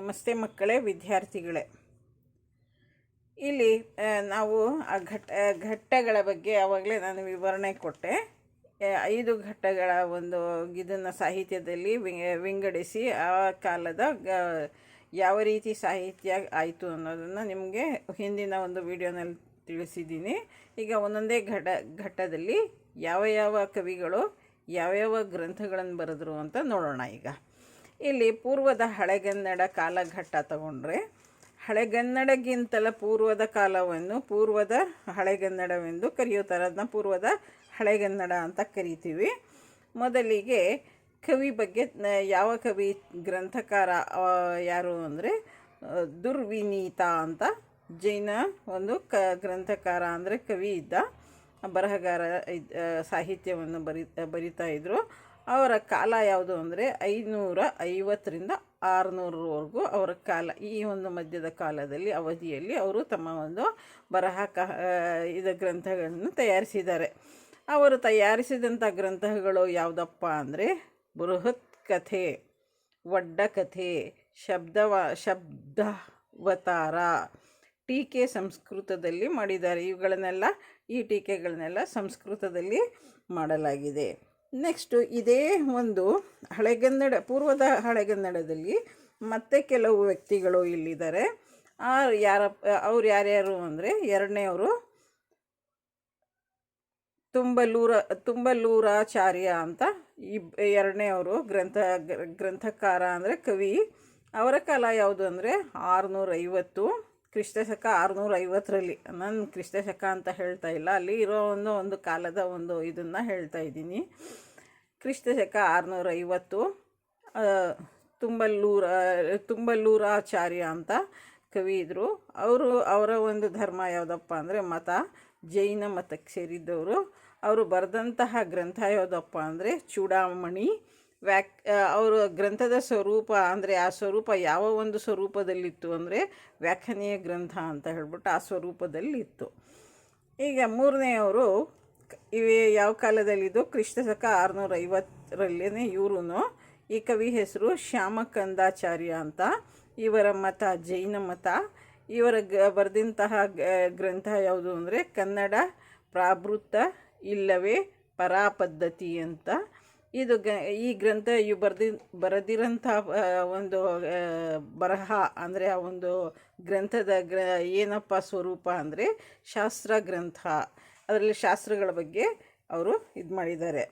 ನಮಸ್ತೆ ಮಕ್ಕಳೇ, ವಿದ್ಯಾರ್ಥಿಗಳೇ. ಇಲ್ಲಿ ನಾವು ಆ ಘಟ್ಟ ಘಟ್ಟಗಳ ಬಗ್ಗೆ ಆವಾಗಲೇ ನಾನು ವಿವರಣೆ ಕೊಟ್ಟೆ. ಐದು ಘಟ್ಟಗಳ ಒಂದು ಇದನ್ನು ಸಾಹಿತ್ಯದಲ್ಲಿ ವಿಂಗಡಿಸಿ, ಆ ಕಾಲದ ಗ- ಯಾವ ರೀತಿ ಸಾಹಿತ್ಯ ಆಯಿತು ಅನ್ನೋದನ್ನು ನಿಮಗೆ ಹಿಂದಿನ ಒಂದು ವಿಡಿಯೋನಲ್ಲಿ ತಿಳಿಸಿದ್ದೀನಿ. ಈಗ ಒಂದೊಂದೇ ಘಟ, ಘಟ್ಟದಲ್ಲಿ ಯಾವ ಯಾವ ಕವಿಗಳು ಯಾವ್ಯಾವ ಗ್ರಂಥಗಳನ್ನು ಬರೆದ್ರು ಅಂತ ನೋಡೋಣ ಈಗ. ಇಲ್ಲಿ ಪೂರ್ವದ ಹಳೆಗನ್ನಡ ಕಾಲಘಟ್ಟ ತಗೊಂಡ್ರೆ, ಹಳೆಗನ್ನಡಗಿಂತಲ ಪೂರ್ವದ ಕಾಲವನ್ನು ಪೂರ್ವದ ಹಳೆಗನ್ನಡವೆಂದು ಕರೆಯುತ್ತಾರೆ ಅದನ್ನ ಪೂರ್ವದ ಹಳೆಗನ್ನಡ ಅಂತ ಕರಿತೀವಿ. ಮೊದಲಿಗೆ ಕವಿ ಬಗ್ಗೆ ಯಾವ ಕವಿ ಗ್ರಂಥಕಾರ ಯಾರು ಅಂದರೆ ದುರ್ವಿನೀತ ಅಂತ, ಜೈನ ಒಂದು ಕ, ಗ್ರಂಥಕಾರ ಅಂದರೆ ಕವಿ ಇದ್ದ, ಬರಹಗಾರ ಸಾಹಿತ್ಯವನ್ನು ಬರಿ, ಬರಿತಾ ಇದ್ದರು ಅವರ ಕಾಲ ಯಾವುದು ಅಂದರೆ ಐನೂರ ಐವತ್ತರಿಂದ ಆರುನೂರವರೆಗೂ ಅವರ ಕಾಲ. ಈ ಒಂದು ಮಧ್ಯದ ಕಾಲದಲ್ಲಿ, ಅವಧಿಯಲ್ಲಿ ಅವರು ತಮ್ಮ ಒಂದು ಬರಹ ಕ ಇದ ಗ್ರಂಥಗಳನ್ನು ತಯಾರಿಸಿದ್ದಾರೆ. ಅವರು ತಯಾರಿಸಿದಂಥ ಗ್ರಂಥಗಳು ಯಾವುದಪ್ಪ ಅಂದರೆ ಬೃಹತ್ ಕಥೆ ಒಡ್ಡ ಕಥೆ, ಶಬ್ದವ, ಶಬ್ದವತಾರ, ಟೀಕೆ ಸಂಸ್ಕೃತದಲ್ಲಿ ಮಾಡಿದ್ದಾರೆ. ಇವುಗಳನ್ನೆಲ್ಲ, ಈ ಟೀಕೆಗಳನ್ನೆಲ್ಲ ಸಂಸ್ಕೃತದಲ್ಲಿ ಮಾಡಲಾಗಿದೆ. ನೆಕ್ಸ್ಟು ಇದೇ ಒಂದು ಹಳೆಗನ್ನಡ ಪೂರ್ವದ ಹಳೆಗನ್ನಡದಲ್ಲಿ ಮತ್ತೆ ಕೆಲವು ವ್ಯಕ್ತಿಗಳು ಇಲ್ಲಿದ್ದಾರೆ. ಆ ಯಾರ, ಅವ್ರು ಯಾರ್ಯಾರು ಅಂದರೆ ಎರಡನೇವರು ತುಂಬಲೂರ, ತುಂಬಲೂರಾಚಾರ್ಯ ಅಂತ ಇಬ್, ಎರಡನೇವರು ಗ್ರಂಥ, ಗ್ರಂಥಕಾರ ಅಂದರೆ ಕವಿ. ಅವರ ಕಾಲ ಯಾವುದು ಅಂದರೆ ಆರುನೂರ ಐವತ್ತು ಕ್ರಿಸ್ತಶಕ ಆರುನೂರ ಐವತ್ತರಲ್ಲಿ ನಾನು ಕ್ರಿಸ್ತಶಕ ಅಂತ ಹೇಳ್ತಾ ಇಲ್ಲ. ಅಲ್ಲಿ ಇರೋ ಒಂದು ಒಂದು ಕಾಲದ ಒಂದು ಇದನ್ನು ಹೇಳ್ತಾ ಇದ್ದೀನಿ. ಕ್ರಿಸ್ತಶಕ ಆರುನೂರ ಐವತ್ತು ತುಂಬಲ್ಲೂರ, ತುಂಬಲ್ಲೂರಾಚಾರ್ಯ ಅಂತ ಕವಿ ಇದ್ದರು ಅವರು, ಅವರ ಒಂದು ಧರ್ಮ ಯಾವುದಪ್ಪ ಅಂದರೆ ಮತ, ಜೈನ ಮತಕ್ಕೆ ಸೇರಿದ್ದವರು. ಅವರು ಬರೆದಂತಹ ಗ್ರಂಥ ಯಾವುದಪ್ಪ ಅಂದರೆ ಚೂಡಾಮಣಿ. ವ್ಯಾಕ್ ಅವರ ಗ್ರಂಥದ ಸ್ವರೂಪ, ಅಂದರೆ ಆ ಸ್ವರೂಪ ಯಾವ ಒಂದು ಸ್ವರೂಪದಲ್ಲಿತ್ತು ಅಂದರೆ ವ್ಯಾಖ್ಯಾನೀಯ ಗ್ರಂಥ ಅಂತ ಹೇಳ್ಬಿಟ್ಟು ಆ ಸ್ವರೂಪದಲ್ಲಿತ್ತು. ಈಗ ಮೂರನೆಯವರು, ಇವೆ ಯಾವ ಕಾಲದಲ್ಲಿದ್ದು ಕ್ರಿಸ್ತಶಕ ಆರುನೂರ ಐವತ್ತರಲ್ಲೇ ಇವರು ಈ ಕವಿ ಹೆಸರು ಶ್ಯಾಮಕಂದಾಚಾರ್ಯ ಅಂತ. ಇವರ ಮತ ಜೈನ ಮತ. ಇವರ ಗ, ಬರೆದಂತಹ ಗ್ರಂಥ ಯಾವುದು ಅಂದರೆ ಕನ್ನಡ ಪ್ರಾಭೃತ ಇಲ್ಲವೇ ಪರಾಪದ್ಧತಿ ಅಂತ. ಇದು ಗ, ಈ ಗ್ರಂಥ ಇವು ಬರ್ದಿ, ಬರೆದಿರೋಂಥ ಒಂದು ಬರಹ, ಅಂದರೆ ಆ ಒಂದು ಗ್ರಂಥದ ಗ್ರ, ಏನಪ್ಪ ಸ್ವರೂಪ ಅಂದರೆ ಶಾಸ್ತ್ರ ಗ್ರಂಥ. ಅದರಲ್ಲಿ ಶಾಸ್ತ್ರಗಳ ಬಗ್ಗೆ ಅವರು ಇದು ಮಾಡಿದ್ದಾರೆ.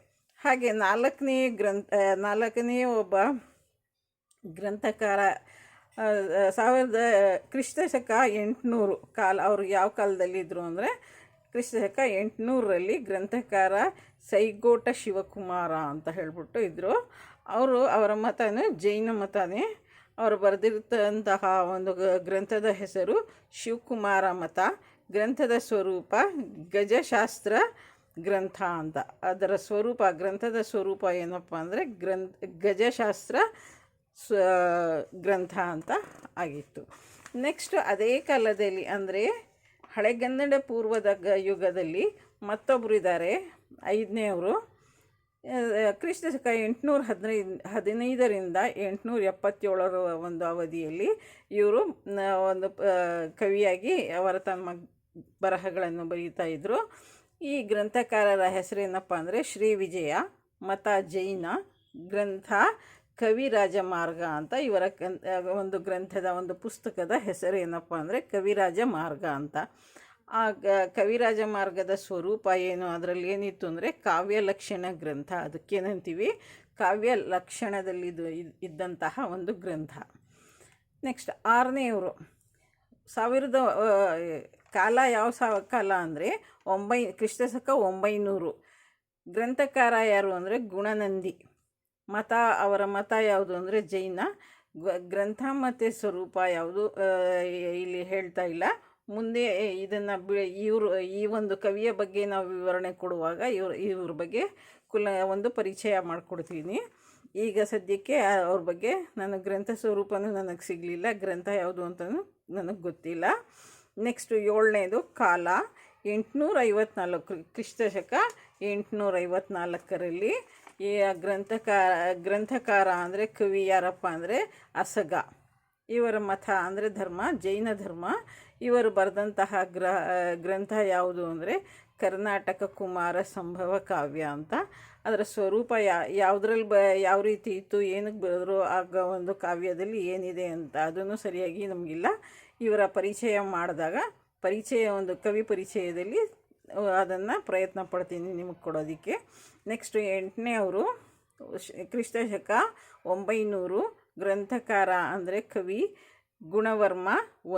ಹಾಗೆ ನಾಲ್ಕನೇ ಗ್ರಂಥ ನಾಲ್ಕನೇ ಒಬ್ಬ ಗ್ರಂಥಕಾರ ಸಾವಿರದ ಕ್ರಿಸ್ತ ಶಕ ಎಂಟುನೂರು ಕಾಲ, ಅವರು ಯಾವ ಕಾಲದಲ್ಲಿದ್ದರು ಅಂದರೆ ಕ್ರಿಸ್ತಶಕ ಎಂಟುನೂರರಲ್ಲಿ ಗ್ರಂಥಕಾರ ಸೈಗೋಟ ಶಿವಕುಮಾರ ಅಂತ ಹೇಳ್ಬಿಟ್ಟು ಇದ್ದರು ಅವರು ಅವರ ಮತನೇ ಜೈನ ಮತನೇ. ಅವರು ಬರೆದಿರ್ತಂತಹ ಒಂದು ಗ್ರಂಥದ ಹೆಸರು ಶಿವಕುಮಾರ ಮತ. ಗ್ರಂಥದ ಸ್ವರೂಪ ಗಜಶಾಸ್ತ್ರ ಗ್ರಂಥ ಅಂತ. ಅದರ ಸ್ವರೂಪ, ಗ್ರಂಥದ ಸ್ವರೂಪ ಏನಪ್ಪ ಅಂದರೆ ಗ್ರಂಥ, ಗಜಶಾಸ್ತ್ರ ಸ್ವ ಗ್ರಂಥ ಅಂತ ಆಗಿತ್ತು. ನೆಕ್ಸ್ಟ್ ಅದೇ ಕಾಲದಲ್ಲಿ ಅಂದರೆ ಹಳೆಗನ್ನಡ ಪೂರ್ವದ ಗ ಯುಗದಲ್ಲಿ ಮತ್ತೊಬ್ಬರು ಇದ್ದಾರೆ ಐದನೇವರು ಕ್ರಿಸ್ತ ಶಕ ಎಂಟುನೂರ ಹದಿನೈದು ಹದಿನೈದರಿಂದ ಎಂಟುನೂರ ಎಪ್ಪತ್ತೇಳರ ಒಂದು ಅವಧಿಯಲ್ಲಿ ಇವರು ಒಂದು ಕವಿಯಾಗಿ ಅವರ ತಮ್ಮ ಬರಹಗಳನ್ನು ಬರೀತಾ ಇದ್ದರು ಈ ಗ್ರಂಥಕಾರರ ಹೆಸರೇನಪ್ಪ ಅಂದರೆ ಶ್ರೀ ವಿಜಯ ಮತ ಜೈನ ಗ್ರಂಥ. ಕವಿರಾಜ ಮಾರ್ಗ ಅಂತ ಇವರ ಒಂದು ಗ್ರಂಥದ ಒಂದು ಪುಸ್ತಕದ ಹೆಸರು ಏನಪ್ಪ ಅಂದರೆ ಕವಿರಾಜ ಮಾರ್ಗ ಅಂತ. ಆ ಕವಿರಾಜ ಮಾರ್ಗದ ಸ್ವರೂಪ ಏನು? ಅದರಲ್ಲಿ ಏನಿತ್ತು ಅಂದರೆ ಕಾವ್ಯ ಲಕ್ಷಣ ಗ್ರಂಥ. ಅದಕ್ಕೇನಂತೀವಿ ಕಾವ್ಯ ಲಕ್ಷಣದಲ್ಲಿ ಇದು ಇದ್ದಂತಹ ಒಂದು ಗ್ರಂಥ. ನೆಕ್ಸ್ಟ್ ಆರನೆಯವರು. ಸಾವಿರದ ಕಾಲ ಯಾವ ಸಾವ ಕಾಲ ಅಂದರೆ ಒಂಬೈ, ಕ್ರಿಸ್ತಶಕ ಒಂಬೈನೂರು. ಗ್ರಂಥಕಾರ ಯಾರು ಅಂದರೆ ಗುಣನಂದಿ. ಮತ, ಅವರ ಮತ ಯಾವುದು ಅಂದರೆ ಜೈನ. ಗ್ರಂಥ ಮತ್ತು ಸ್ವರೂಪ ಯಾವುದು ಇಲ್ಲಿ ಹೇಳ್ತಾ ಇಲ್ಲ. ಮುಂದೆ ಇದನ್ನು ಬಿ ಇವರು, ಈ ಒಂದು ಕವಿಯ ಬಗ್ಗೆ ನಾವು ವಿವರಣೆ ಕೊಡುವಾಗ ಇವ್ರ ಇವ್ರ ಬಗ್ಗೆ ಕುಲ, ಒಂದು ಪರಿಚಯ ಮಾಡಿಕೊಡ್ತೀನಿ. ಈಗ ಸದ್ಯಕ್ಕೆ ಅವ್ರ ಬಗ್ಗೆ ನನ್ನ ಗ್ರಂಥ ಸ್ವರೂಪನೂ ನನಗೆ ಸಿಗಲಿಲ್ಲ. ಗ್ರಂಥ ಯಾವುದು ಅಂತಲೂ ನನಗೆ ಗೊತ್ತಿಲ್ಲ. ನೆಕ್ಸ್ಟು ಏಳನೇದು ಕಾಲ. ಎಂಟುನೂರ ಐವತ್ನಾಲ್ಕು ಐವತ್ನಾಲ್ಕರಲ್ಲಿ ಈ ಗ್ರಂಥಕಾರ ಗ್ರಂಥಕಾರ ಅಂದರೆ ಕವಿ ಯಾರಪ್ಪ ಅಂದರೆ ಅಸಗ ಇವರ ಮತ ಅಂದರೆ ಧರ್ಮ, ಜೈನ ಧರ್ಮ. ಇವರು ಬರೆದಂತಹ ಗ್ರ, ಗ್ರಂಥ ಯಾವುದು ಅಂದರೆ ಕರ್ನಾಟಕ ಕುಮಾರ ಸಂಭವ ಕಾವ್ಯ ಅಂತ. ಅದರ ಸ್ವರೂಪ ಯಾ ಯಾವುದ್ರಲ್ಲಿ ಬ, ಯಾವ ರೀತಿ ಇತ್ತು ಏನಕ್ಕೆ ಬರೆದ್ರು ಆಗ ಒಂದು ಕಾವ್ಯದಲ್ಲಿ ಏನಿದೆ ಅಂತ ಅದನ್ನು ಸರಿಯಾಗಿ ನಮಗಿಲ್ಲ. ಇವರ ಪರಿಚಯ ಮಾಡಿದಾಗ, ಪರಿಚಯ ಒಂದು ಕವಿ ಪರಿಚಯದಲ್ಲಿ ಅದನ್ನು ಪ್ರಯತ್ನ ಪಡ್ತೀನಿ ನಿಮಗೆ ಕೊಡೋದಕ್ಕೆ. ನೆಕ್ಸ್ಟು ಎಂಟನೇ ಅವರು ಕ್ರಿಸ್ತ ಶಕ ಒಂಬೈನೂರು, ಗ್ರಂಥಕಾರ ಅಂದರೆ ಕವಿ ಗುಣವರ್ಮ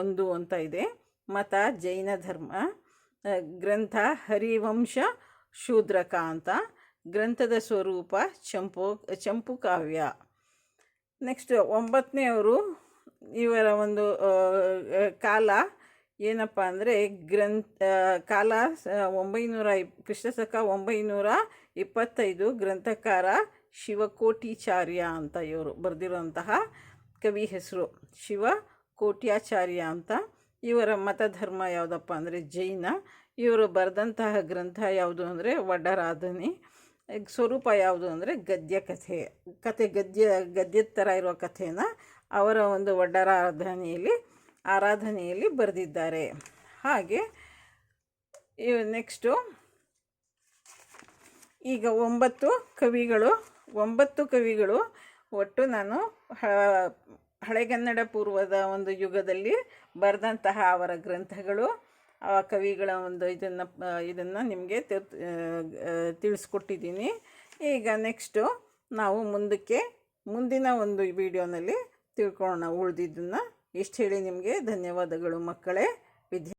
ಒಂದು ಅಂತ ಇದೆ. ಮತ ಜೈನ ಧರ್ಮ ಗ್ರಂಥ ಹರಿವಂಶ ಶೂದ್ರಕ ಅಂತ. ಗ್ರಂಥದ ಸ್ವರೂಪ ಚಂಪು ಚಂಪು ಕಾವ್ಯ. ನೆಕ್ಸ್ಟ್ ಒಂಬತ್ತನೆಯವರು ಇವರ ಒಂದು ಕಾಲ ಏನಪ್ಪ ಅಂದರೆ ಗ್ರಂಥ ಕಾಲ ಒಂಬೈನೂರ ಇಪ್ ಕ್ರಿಸ್ತಶಕ ಒಂಬೈನೂರ ಇಪ್ಪತ್ತೈದು, ಗ್ರಂಥಕಾರ ಶಿವಕೋಟಿಚಾರ್ಯ ಅಂತ ಇವರು ಬರೆದಿರುವಂತಹ ಕವಿ ಹೆಸರು. ಶಿವ ಕೋಟ್ಯಾಚಾರ್ಯ ಅಂತ. ಇವರ ಮತಧರ್ಮ ಯಾವುದಪ್ಪ ಅಂದರೆ ಜೈನ. ಇವರು ಬರೆದಂತಹ ಗ್ರಂಥ ಯಾವುದು ಅಂದರೆ ವಡರಾಧನೆ. ಸ್ವರೂಪ ಯಾವುದು ಅಂದರೆ ಗದ್ಯ ಕಥೆ ಕತೆ ಗದ್ಯ ಗದ್ಯದ ಥರ ಇರುವ ಕಥೆನ ಅವರ ಒಂದು ವಡ್ಡರಾಧನೆಯಲ್ಲಿ ಆರಾಧನೆಯಲ್ಲಿ ಬರೆದಿದ್ದಾರೆ. ಹಾಗೆ ನೆಕ್ಸ್ಟು, ಈಗ ಒಂಬತ್ತು ಕವಿಗಳು ಒಂಬತ್ತು ಕವಿಗಳು ಒಟ್ಟು ನಾನು ಹಳೆಗನ್ನಡ ಪೂರ್ವದ ಒಂದು ಯುಗದಲ್ಲಿ ಬರೆದಂತಹ ಅವರ ಗ್ರಂಥಗಳು, ಆ ಕವಿಗಳ ಒಂದು ಇದನ್ನು ಇದನ್ನು ನಿಮಗೆ ತಿಳಿಸ್ಕೊಟ್ಟಿದ್ದೀನಿ. ಈಗ ನೆಕ್ಸ್ಟು, ನಾವು ಮುಂದಕ್ಕೆ, ಮುಂದಿನ ಒಂದು ವಿಡಿಯೋನಲ್ಲಿ ತಿಳ್ಕೊಳ್ಳೋಣ ಉಳಿದಿದ್ದನ್ನು. ಇಷ್ಟು ಹೇಳಿ ನಿಮಗೆ. ಧನ್ಯವಾದಗಳು ಮಕ್ಕಳೇ. ವಿದ್ಯಾ